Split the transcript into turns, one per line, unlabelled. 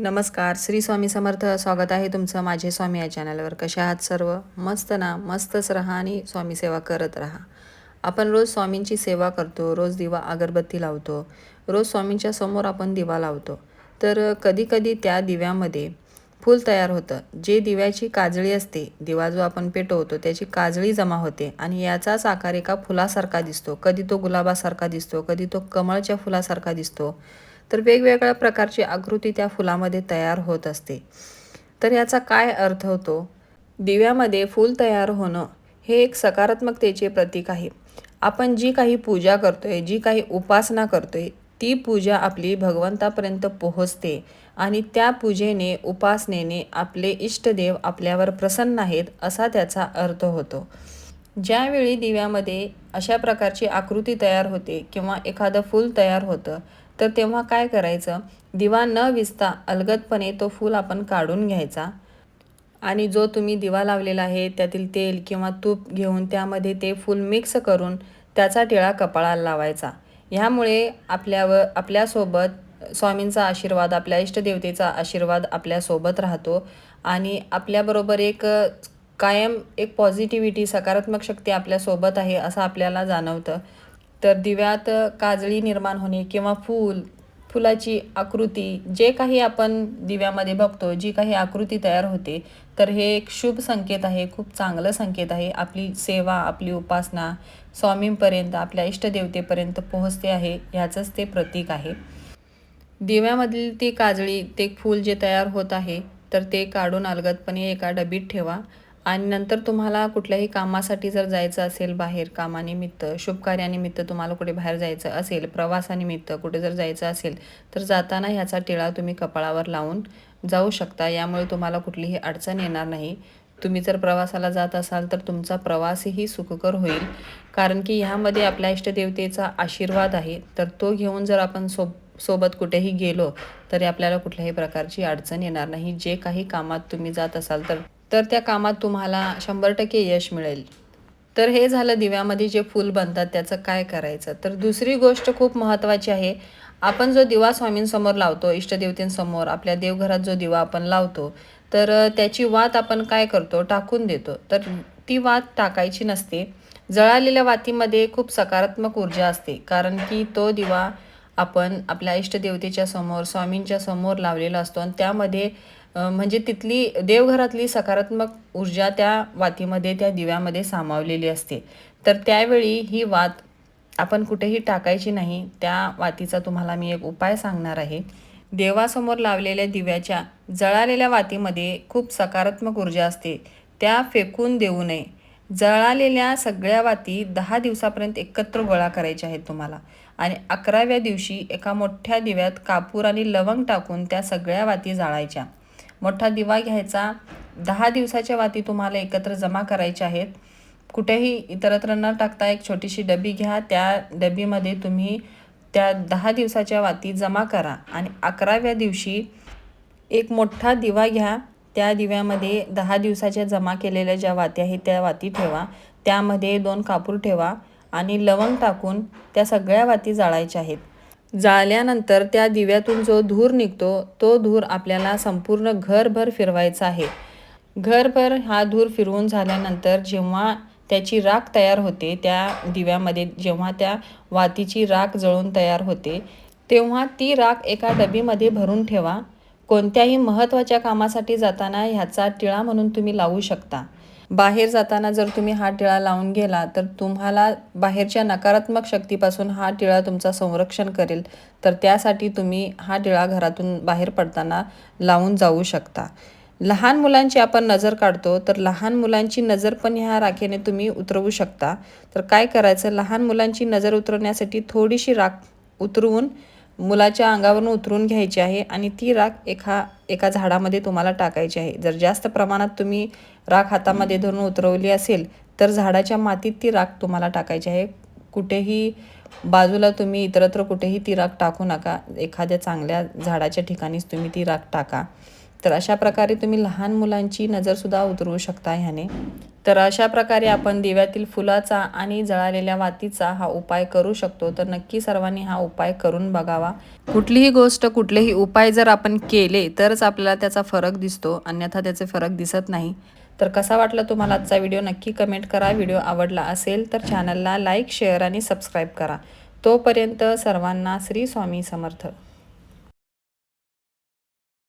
नमस्कार. श्री स्वामी समर्थ. स्वागत आहे तुमचं माझे स्वामी या चॅनलवर कशा आहात सर्व? मस्त ना? मस्तच राहा आणि स्वामी सेवा करत राहा. आपण रोज स्वामींची सेवा करतो रोज दिवा अगरबत्ती लावतो रोज स्वामींच्या समोर आपण दिवा लावतो. तर कधीकधी त्या दिव्यामध्ये फूल तयार होतं. जे दिव्याची काजळी असते दिवा जो आपण पेटवतो त्याची काजळी जमा होते आणि याचाच आकार एका फुलासारखा दिसतो. कधी तो गुलाबासारखा दिसतो कधी तो कमळच्या फुलासारखा दिसतो. तर वेगवेगळ्या प्रकारची आकृती त्या फुलामध्ये तयार होत असते. तर याचा काय अर्थ होतो? दिव्यामध्ये फूल तयार होणं हे एक सकारात्मकतेचे प्रतीक आहे. आपण जी काही पूजा करतोय जी काही उपासना करतोय ती पूजा आपली भगवंतापर्यंत पोहोचते आणि त्या पूजेने उपासनेने आपले इष्टदेव आपल्यावर प्रसन्न आहेत असा त्याचा अर्थ होतो. ज्यावेळी दिव्यामध्ये अशा प्रकारची आकृती तयार होते किंवा एखादं फूल तयार होतं तर तेव्हा काय करायचं? दिवा न विजता अलगदपणे तो फूल आपण काढून घ्यायचा. आणि जो तुम्ही दिवा लावलेला आहे त्यातील तेल किंवा तूप घेऊन त्यामध्ये ते फूल मिक्स करून त्याचा टिळा कपाळाला लावायचा. ह्यामुळे आपल्यावर आपल्यासोबत स्वामींचा आशीर्वाद आपल्या इष्टदेवतेचा आशीर्वाद आपल्यासोबत राहतो. आणि आपल्याबरोबर एक कायम एक पॉझिटिव्हिटी सकारात्मक शक्ती आपल्यासोबत आहे असं आपल्याला जाणवतं. तर दिव्यात काजळी निर्माण होणे किंवा फूल फुलाची आकृती जे काही आपण दिव्यामध्ये बघतो जी काही आकृती तयार होते तर हे एक शुभ संकेत आहे खूप चांगलं संकेत आहे. आपली सेवा आपली उपासना स्वामींपर्यंत आपल्या इष्टदेवतेपर्यंत पोहोचते आहे ह्याचंच ते प्रतीक आहे. दिव्यामधील ती काजळी ते फूल जे तयार होत आहे तर ते काढून अलगदपणे एका डबीत ठेवा. आणि नंतर तुम्हाला कुठल्याही कामासाठी जर जायचं असेल बाहेर कामानिमित्त शुभकार्यानिमित्त तुम्हाला कुठे बाहेर जायचं असेल प्रवासानिमित्त कुठे जर जायचं असेल तर जाताना ह्याचा टिळा तुम्ही कपाळावर लावून जाऊ शकता. यामुळे तुम्हाला कुठलीही अडचण येणार नाही. तुम्ही जर प्रवासाला जात असाल तर तुमचा प्रवासही सुखकर होईल. कारण की ह्यामध्ये आपल्या इष्टदेवतेचा आशीर्वाद आहे. तर तो घेऊन जर आपण सोब सोबत कुठेही गेलो तरी आपल्याला कुठल्याही प्रकारची अडचण येणार नाही. जे काही कामात तुम्ही जात असाल तर तर त्या कामात तुम्हाला शंभर टक्के यश मिळेल. तर हे झालं दिव्यामध्ये जे फूल बनतात त्याचं काय करायचं? तर दुसरी गोष्ट खूप महत्त्वाची आहे. आपण जो दिवा स्वामींसमोर लावतो इष्टदेवतेंसमोर आपल्या देवघरात जो दिवा आपण लावतो तर त्याची वात आपण काय करतो? टाकून देतो. तर ती वात टाकायची नसते. जळालेल्या वातीमध्ये खूप सकारात्मक ऊर्जा असते कारण की तो दिवा आपण आपल्या इष्टदेवतेच्या समोर स्वामींच्या समोर लावलेला असतो आणि त्यामध्ये म्हणजे तिथली देवघरातली सकारात्मक ऊर्जा त्या वातीमध्ये त्या दिव्यामध्ये सामावलेली असते. तर त्यावेळी ही वात आपण कुठेही टाकायची नाही त्या वातीचा तुम्हाला मी एक उपाय सांगणार आहे. देवासमोर लावलेल्या दिव्याच्या जळालेल्या वातीमध्ये खूप सकारात्मक ऊर्जा असते. त्या फेकून देऊ नये. जळालेल्या सगळ्या वाती दहा दिवसापर्यंत एकत्र गोळा करायच्या आहेत तुम्हाला. आणि अकराव्या दिवशी एका मोठ्या दिव्यात कापूर आणि लवंग टाकून त्या सगळ्या वाती जाळायच्या. मोठा दिवा घ्यायचा. दहा दिवसाच्या वाती तुम्हाला एकत्र जमा करायच्या आहेत. कुठेही इतरत्र न टाकता एक छोटीशी डबी घ्या. त्या डबीमध्ये तुम्ही त्या दहा दिवसाच्या वाती जमा करा. आणि अकराव्या दिवशी एक मोठा दिवा घ्या. त्या दिव्यामध्ये दहा दिवसाच्या जमा केलेल्या ज्या वाती आहेत त्या वाती ठेवा. त्यामध्ये दोन कापूर ठेवा आणि लवंग टाकून त्या सगळ्या वाती जाळायच्या आहेत. जाळल्यानंतर त्या दिव्यातून जो धूर निघतो तो धूर आपल्याला संपूर्ण घरभर फिरवायचा आहे. घरभर हा धूर फिरवून झाल्यानंतर जेव्हा त्याची राख तयार होते त्या दिव्यामध्ये जेव्हा त्या वातीची राख जळून तयार होते तेव्हा ती राख एका डबीमध्ये भरून ठेवा. कोणत्याही महत्त्वाच्या कामासाठी जाताना ह्याचा टिळा म्हणून तुम्ही लावू शकता. बाहेर जाताना जर तुम्ही हा टिळा लावून गेला तर तुम्हाला बाहेरच्या नकारात्मक शक्तीपासून हा टिळा तुमचा संरक्षण करेल. तर त्यासाठी तुम्ही हा टिळा घरातून बाहेर पडताना लावून जाऊ शकता. लहान मुलांची आपण नजर काढतो तर लहान मुलांची नजर पण ह्या राखेने तुम्ही उतरवू शकता. तर काय करायचं? लहान मुलांची नजर उतरवण्यासाठी थोडीशी राख उतरवून मुलाच्या अंगावरून उतरून घ्यायची आहे आणि ती राख एका एका झाडामध्ये तुम्हाला टाकायची आहे. जर जास्त प्रमाणात तुम्ही राख हातामध्ये धरून उतरवली असेल तर झाडाच्या मातीत ती राख तुम्हाला टाकायची आहे. कुठेही बाजूला तुम्ही इतरत्र कुठेही ती राख टाकू नका. एखाद्या चांगल्या झाडाच्या ठिकाणीच तुम्ही ती राख टाका. तर अशा प्रकारे तुम्ही लहान मुलांची नजरसुद्धा उतरवू शकता ह्याने. तर अशा प्रकारे आपण दिव्यातील फुलाचा आणि जळालेल्या वातीचा हा उपाय करू शकतो. तर नक्की सर्वांनी हा उपाय करून बघावा. कुठलीही गोष्ट कुठलेही उपाय जर आपण केले तरच आपल्याला त्याचा फरक दिसतो. अन्यथा त्याचे फरक दिसत नाही. तर कसा वाटला तुम्हाला आजचा व्हिडिओ? नक्की कमेंट करा. व्हिडिओ आवडला असेल तर चॅनलला लाईक शेअर आणि सबस्क्राईब करा. तोपर्यंत सर्वांना श्री स्वामी समर्थ.